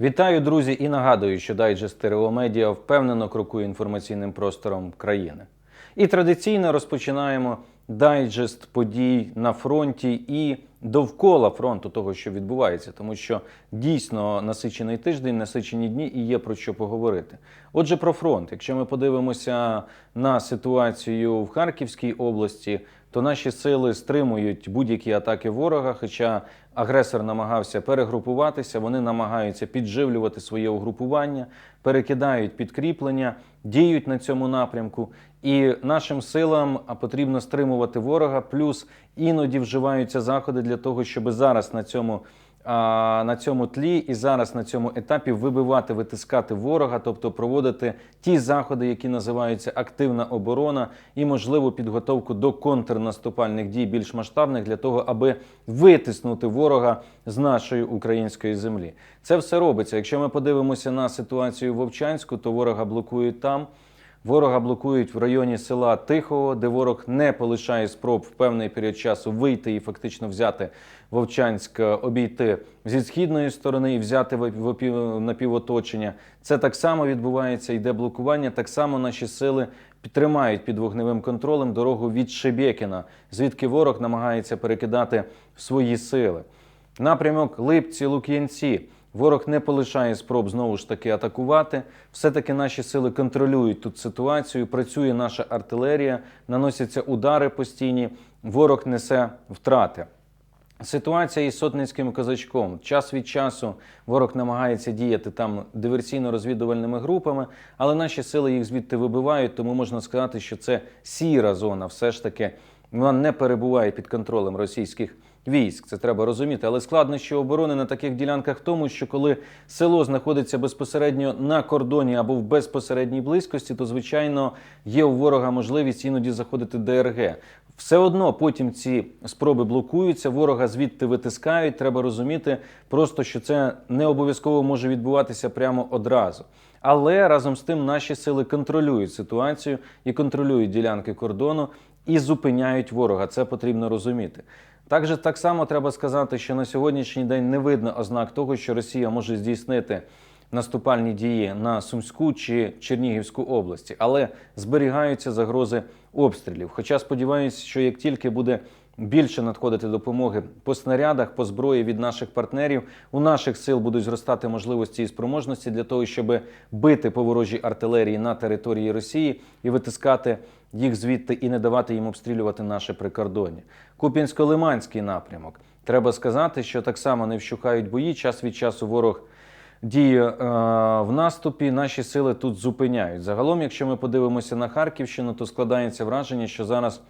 Вітаю, друзі, і нагадую, що дайджест ТРО Медіа впевнено крокує інформаційним простором країни. І традиційно розпочинаємо дайджест подій на фронті і довкола фронту того, що відбувається, тому що дійсно насичений тиждень, насичені дні і є про що поговорити. Отже, про фронт. Якщо ми подивимося на ситуацію в Харківській області, то наші сили стримують будь-які атаки ворога. Хоча агресор намагався перегрупуватися, вони намагаються підживлювати своє угрупування, перекидають підкріплення, діють на цьому напрямку. І нашим силам потрібно стримувати ворога. Плюс іноді вживаються заходи для того, щоб зараз на цьому. На цьому тлі і зараз на цьому етапі вибивати, витискати ворога, тобто проводити ті заходи, які називаються активна оборона, і можливо підготовку до контрнаступальних дій більш масштабних для того, аби витиснути ворога з нашої української землі. Це все робиться. Якщо ми подивимося на ситуацію в Вовчанську, то ворога блокують там. Ворога блокують в районі села Тихого, де ворог не полишає спроб в певний період часу вийти і фактично взяти Вовчанськ, е, обійти зі східної сторони і взяти опів- напівоточення. Це так само відбувається, йде блокування. Так само наші сили підтримають під вогневим контролем дорогу від Шебекіна, звідки ворог намагається перекидати свої сили. Напрямок Липці, Лук'янці. Ворог не полишає спроб знову ж таки атакувати. Все-таки наші сили контролюють тут ситуацію. Працює наша артилерія, наносяться удари постійні. Ворог несе втрати. Ситуація із сотницьким козачком. Час від часу ворог намагається діяти там диверсійно-розвідувальними групами, але наші сили їх звідти вибивають, тому можна сказати, що це сіра зона. Все ж таки вона не перебуває під контролем російських військ. Це треба розуміти. Але складнощі оборони на таких ділянках в тому, що коли село знаходиться безпосередньо на кордоні або в безпосередній близькості, то звичайно є у ворога можливість іноді заходити ДРГ. Все одно потім ці спроби блокуються, ворога звідти витискають. Треба розуміти просто, що це не обов'язково може відбуватися прямо одразу. Але разом з тим наші сили контролюють ситуацію і контролюють ділянки кордону і зупиняють ворога. Це потрібно розуміти. Також так само треба сказати, що на сьогоднішній день не видно ознак того, що Росія може здійснити наступальні дії на Сумську чи Чернігівську області, але зберігаються загрози обстрілів. Хоча сподіваюся, що як тільки буде більше надходити допомоги по снарядах, по зброї від наших партнерів, у наших сил будуть зростати можливості і спроможності для того, щоб бити по ворожій артилерії на території Росії і витискати їх звідти і не давати їм обстрілювати наше прикордоння. Куп'янсько-Лиманський напрямок. Треба сказати, що так само не вщухають бої. Час від часу ворог діє е, в наступі. Наші сили тут зупиняють. Загалом, якщо ми подивимося на Харківщину, то складається враження, що зараз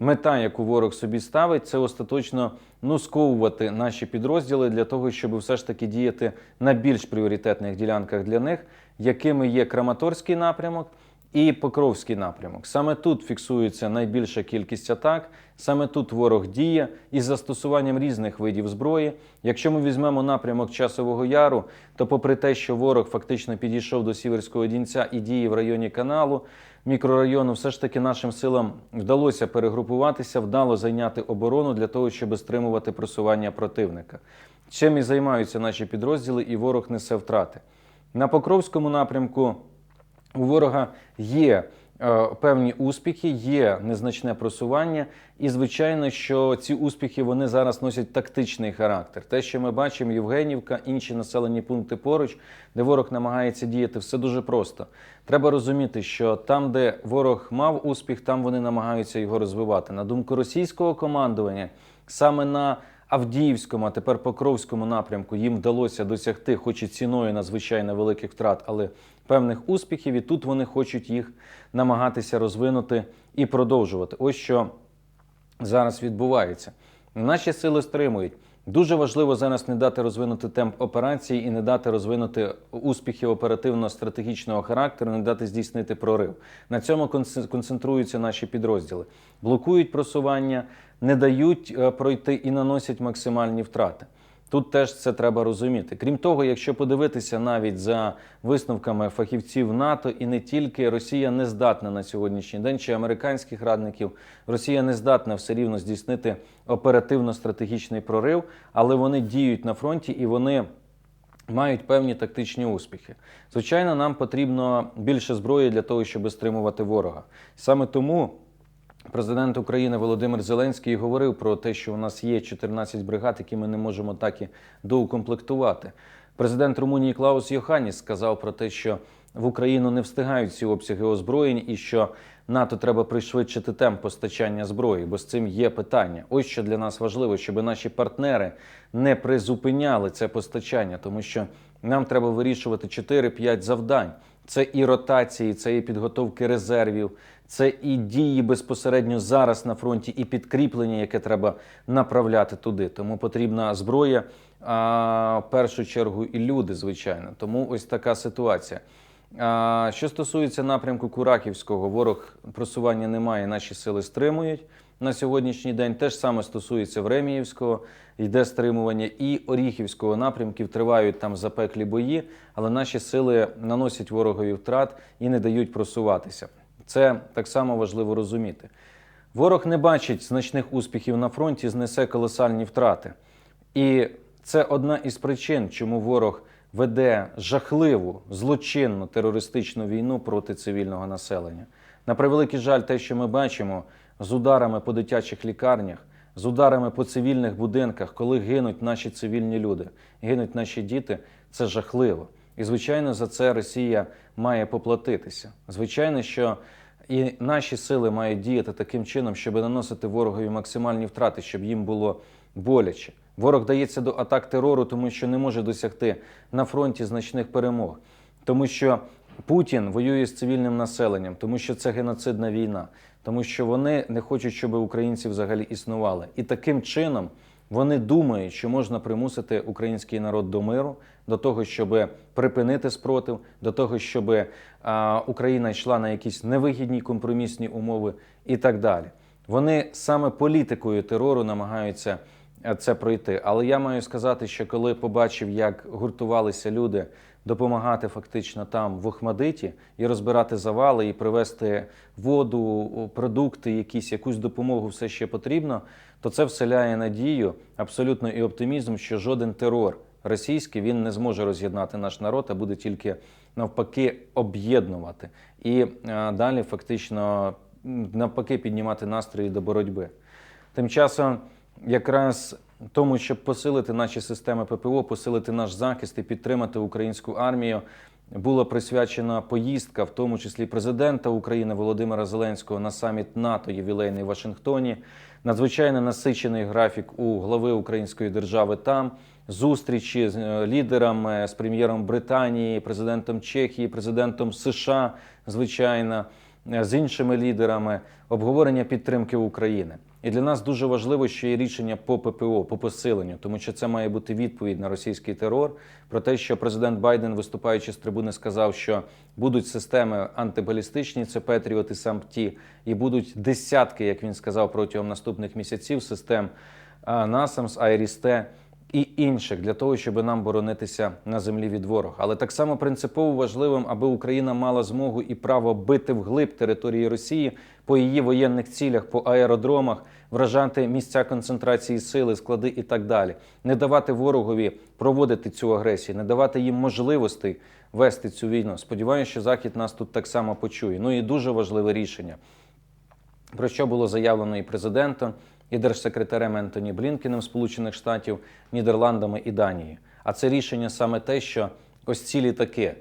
мета, яку ворог собі ставить, це остаточно ну, сковувати наші підрозділи для того, щоб все ж таки діяти на більш пріоритетних ділянках для них, якими є Краматорський напрямок. І Покровський напрямок. Саме тут фіксується найбільша кількість атак, саме тут ворог діє із застосуванням різних видів зброї. Якщо ми візьмемо напрямок Часового Яру, то попри те, що ворог фактично підійшов до Сіверського Дінця і діє в районі каналу, мікрорайону, все ж таки нашим силам вдалося перегрупуватися, вдало зайняти оборону для того, щоб стримувати просування противника. Чим і займаються наші підрозділи, і ворог несе втрати. На Покровському напрямку у ворога є е, певні успіхи, є незначне просування, і звичайно, що ці успіхи вони зараз носять тактичний характер. Те, що ми бачимо, Євгенівка, інші населені пункти поруч, де ворог намагається діяти, все дуже просто. Треба розуміти, що там, де ворог мав успіх, там вони намагаються його розвивати. На думку російського командування, саме на Авдіївському, а тепер Покровському напрямку їм вдалося досягти, хоч і ціною надзвичайно великих втрат, але певних успіхів, і тут вони хочуть їх намагатися розвинути і продовжувати. Ось що зараз відбувається. Наші сили стримують. Дуже важливо зараз не дати розвинути темп операції і не дати розвинути успіхи оперативно-стратегічного характеру, не дати здійснити прорив. На цьому конце- концентруються наші підрозділи, блокують просування, не дають е, пройти і наносять максимальні втрати. Тут теж це треба розуміти. Крім того, якщо подивитися навіть за висновками фахівців НАТО, і не тільки Росія не здатна на сьогоднішній день чи американських радників, Росія не здатна все рівно здійснити оперативно-стратегічний прорив, але вони діють на фронті і вони мають певні тактичні успіхи. Звичайно, нам потрібно більше зброї для того, щоб стримувати ворога. Саме тому президент України Володимир Зеленський говорив про те, що у нас є 14 бригад, які ми не можемо так і доукомплектувати. Президент Румунії Клаус Йоханіс сказав про те, що в Україну не встигають ці обсяги озброєнь, і що НАТО треба пришвидшити темп постачання зброї, бо з цим є питання. Ось що для нас важливо, щоб наші партнери не призупиняли це постачання, тому що нам треба вирішувати 4-5 завдань. Це і ротації, це і підготовки резервів, це і дії безпосередньо зараз на фронті, і підкріплення, яке треба направляти туди. Тому потрібна зброя, а в першу чергу і люди, звичайно. Тому ось така ситуація. А, Що стосується напрямку Кураківського, ворог просування немає, наші сили стримують на сьогоднішній день. Те ж саме стосується Времіївського, йде стримування і Оріхівського напрямків. Тривають там запеклі бої, але наші сили наносять ворогові втрат і не дають просуватися. Це так само важливо розуміти. Ворог не бачить значних успіхів на фронті, знесе колосальні втрати. І це одна із причин, чому ворог веде жахливу злочинну терористичну війну проти цивільного населення. На превеликий жаль, те, що ми бачимо з ударами по дитячих лікарнях, з ударами по цивільних будинках, коли гинуть наші цивільні люди, гинуть наші діти, це жахливо. І звичайно, за це Росія має поплатитися. Звичайно, що і наші сили мають діяти таким чином, щоб наносити ворогові максимальні втрати, щоб їм було боляче. Ворог дається до атак терору, тому що не може досягти на фронті значних перемог, тому що Путін воює з цивільним населенням, тому що це геноцидна війна, тому що вони не хочуть, щоб українці взагалі існували. І таким чином вони думають, що можна примусити український народ до миру, до того, щоб припинити спротив, до того, щоб Україна йшла на якісь невигідні компромісні умови і так далі. Вони саме політикою терору намагаються це пройти. Але я маю сказати, що коли побачив, як гуртувалися люди допомагати фактично там в Охмадиті і розбирати завали, і привезти воду, продукти, якісь якусь допомогу, все ще потрібно, то це вселяє надію абсолютно і оптимізм, що жоден терор російський він не зможе роз'єднати наш народ, а буде тільки навпаки об'єднувати і е, далі фактично навпаки піднімати настрої до боротьби. Тим часом, якраз тому, щоб посилити наші системи ППО, посилити наш захист і підтримати українську армію, була присвячена поїздка, в тому числі президента України Володимира Зеленського на саміт НАТО ювілейний в Вашингтоні. Надзвичайно насичений графік у глави української держави там. Зустрічі з е, лідерами, з прем'єром Британії, президентом Чехії, президентом США, звичайно, е, з іншими лідерами, обговорення підтримки України. І для нас дуже важливо, що є рішення по ППО, по посиленню, тому що це має бути відповідь на російський терор. Про те, що президент Байден, виступаючи з трибуни, сказав, що будуть системи антибалістичні, це Петріот і САМПТІ, і будуть десятки, як він сказав, протягом наступних місяців систем НАСАМС, АйРІСТЕ і інших для того, щоб нам боронитися на землі від ворога. Але так само принципово важливим, аби Україна мала змогу і право бити вглиб території Росії по її воєнних цілях, по аеродромах, вражати місця концентрації сили, склади і так далі, не давати ворогові проводити цю агресію, не давати їм можливостей вести цю війну. Сподіваюся, що Захід нас тут так само почує. Ну і дуже важливе рішення про що було заявлено і президентом, і держсекретарем Ентоні Блінкеном Сполучених Штатів, Нідерландами і Данією. А це рішення саме те, що ось ці літаки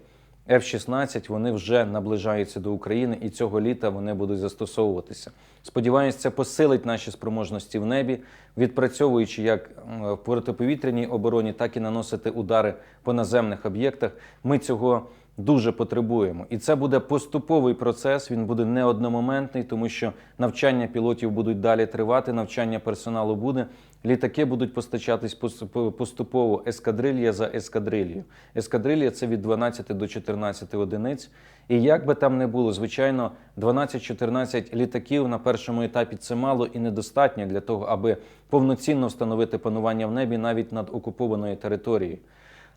F-16 вони вже наближаються до України, і цього літа вони будуть застосовуватися. Сподіваюсь, це посилить наші спроможності в небі, відпрацьовуючи як в протиповітряній обороні, так і наносити удари по наземних об'єктах. Ми цього дуже потребуємо. І це буде поступовий процес. Він буде не одномоментний, тому що навчання пілотів будуть далі тривати, навчання персоналу буде. Літаки будуть постачатись пос- поступово ескадрилья за ескадрильєю. Ескадрилья це від 12 до 14 одиниць. І як би там не було, звичайно, 12-14 літаків на першому етапі це мало і недостатньо для того, аби повноцінно встановити панування в небі навіть над окупованою територією.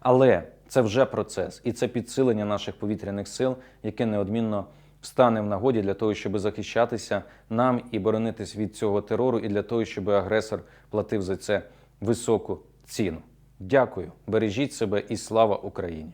Але це вже процес, і це підсилення наших повітряних сил, яке неодмінно стане в нагоді для того, щоб захищатися нам і боронитись від цього терору, і для того, щоб агресор платив за це високу ціну. Дякую, бережіть себе і слава Україні!